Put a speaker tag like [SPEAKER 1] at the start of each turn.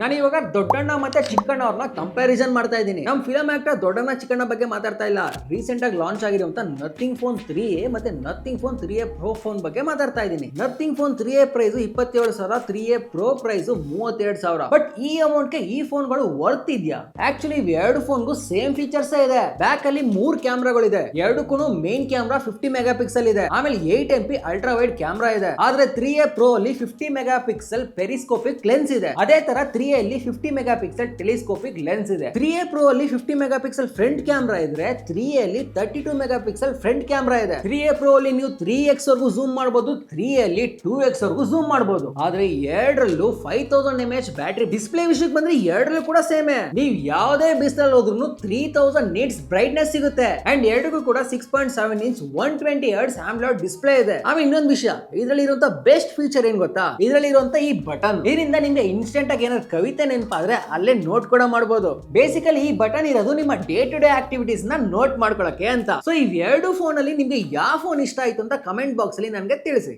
[SPEAKER 1] ನಾನು ಇವಾಗ ದೊಡ್ಡಣ್ಣ ಮತ್ತೆ ಚಿಕ್ಕಣ್ಣ ಅವ್ರನ್ನ ಕಂಪ್ಯಾರಿಸನ್ ಮಾಡ್ತಾ ಇದ್ದೀನಿ. ನಮ್ಮ ಫಿಲಂ ಆಕ್ಟರ್ ದೊಡ್ಡಣ್ಣ ಚಿಕ್ಕಣ್ಣ ಬಗ್ಗೆ ಮಾತಾಡ್ತಾ ಇಲ್ಲ. ರೀಸೆಂಟ್ ಆಗಿ ಲಾಂಚ್ ಆಗಿರುವಂತ ನಥಿಂಗ್ ಫೋನ್ ತ್ರೀ ಎ ಮತ್ತೆ nothing phone three A pro phone ಬಗ್ಗೆ ಮಾತಾಡ್ತಾ ಇದ್ದೀನಿ. Nothing phone three A price ಇಪ್ಪತ್ತೇಳು ಸಾವಿರ ತ್ರೀ ಎ ಪ್ರೋ ಪ್ರೈಸ್ ಮೂವತ್ತೆರಡು ಸಾವಿರ. ಬಟ್ ಈ ಅಮೌಂಟ್ಗೆ ಈ ಫೋನ್ಗಳು ವರ್ತ್ ಇದೆಯಾ? ಆಕ್ಚುಲಿ ಎರಡು ಫೋನ್ ಗು ಸೇಮ್ ಫೀಚರ್ಸ್ ಇದೆ. ಬ್ಯಾಕ್ ಅಲ್ಲಿ ಮೂರ್ ಕ್ಯಾಮ್ರಾಗಳಿದೆ ಎರಡಕ್ಕೂ main camera fifty megapixel ಇದೆ. ಆಮೇಲೆ eight M P ultra wide camera ಇದೆ. ಆದ್ರೆ ತ್ರೀ ಎ ಪ್ರೋ ಅಲ್ಲಿ fifty megapixel periscopic lens ಇದೆ. ಅದೇ ತರ ತ್ರೀ ಅಲ್ಲಿ fifty megapixel telescopic lens ಇದೆ. ತ್ರೀ ಎ ಪ್ರೋ ಅಲ್ಲಿ fifty megapixel front camera ಇದ್ರೆ ತ್ರೀ ಅಲ್ಲಿ thirty two megapixel front camera ಇದೆ. ತ್ರೀ ಎ ಪ್ರೋ ಅಲ್ಲಿ ನೀವು ತ್ರೀ ಎಕ್ಸ್ ವರ್ಗೂ ಝೂಮ್ ಮಾಡಬಹುದು ತ್ರೀ ಅಲ್ಲಿ ಟೂ ಎಕ್ಸ್ ವರ್ಗೂ ಝೂಮ್ ಮಾಡಬಹುದು ಆದ್ರೆ ಎರಡರಲ್ಲೂ five thousand M H battery display ವಿಷಯಕ್ಕೆ ಬಂದ್ರೆ ಎರಡರಲ್ಲೂ ಕೂಡ ಸೇಮ್ ನೀವು ಯಾವುದೇ ಬಿಸಿಲಲ್ಲಿ ಹೋದ್ರು ತ್ರೀ ತೌಸಂಡ್ ನೀಟ್ಸ್ ಬ್ರೈಟ್ನೆಸ್ ಸಿಗುತ್ತೆ. ಅಂಡ್ ಎರಡಕ್ಕೂ ಕೂಡ six point seven inch one twenty hertz AMOLED display ಇದೆ. ಆಮೇಲೆ ಇನ್ನೊಂದು ವಿಷಯ ಇದರಲ್ಲಿ ಇರುವಂತ ಬೆಸ್ಟ್ ಫೀಚರ್ ಏನ್ ಗೊತ್ತಾ? ಇದರಲ್ಲಿ ಇರುವಂತ ಈ ಬಟನ್ ಇದರಿಂದ ನಿಮ್ಗೆ ಇನ್ಸ್ಟೆಂಟ್ ಆಗಿ ಏನಾದ್ರು ಕವಿತೆ ನೆನಪಾದ್ರೆ ಅಲ್ಲೇ ನೋಟ್ ಕೂಡ ಮಾಡಬಹುದು ಬೇಸಿಕಲಿ ಈ ಬಟನ್ ಇರೋದು ನಿಮ್ಮ ಡೇ ಟು ಡೇ ಆಕ್ಟಿವಿಟೀಸ್ನ ನೋಟ್ ಮಾಡ್ಕೊಳಕ್ಕೆ ಅಂತ. ಸೊ ಇವೆರಡು ಫೋನ್ ಅಲ್ಲಿ ನಿಮ್ಗೆ ಯಾವ ಫೋನ್ ಇಷ್ಟ ಆಯ್ತು ಅಂತ ಕಮೆಂಟ್ ಬಾಕ್ಸ್ ಅಲ್ಲಿ ನನಗೆ ತಿಳಿಸಿ.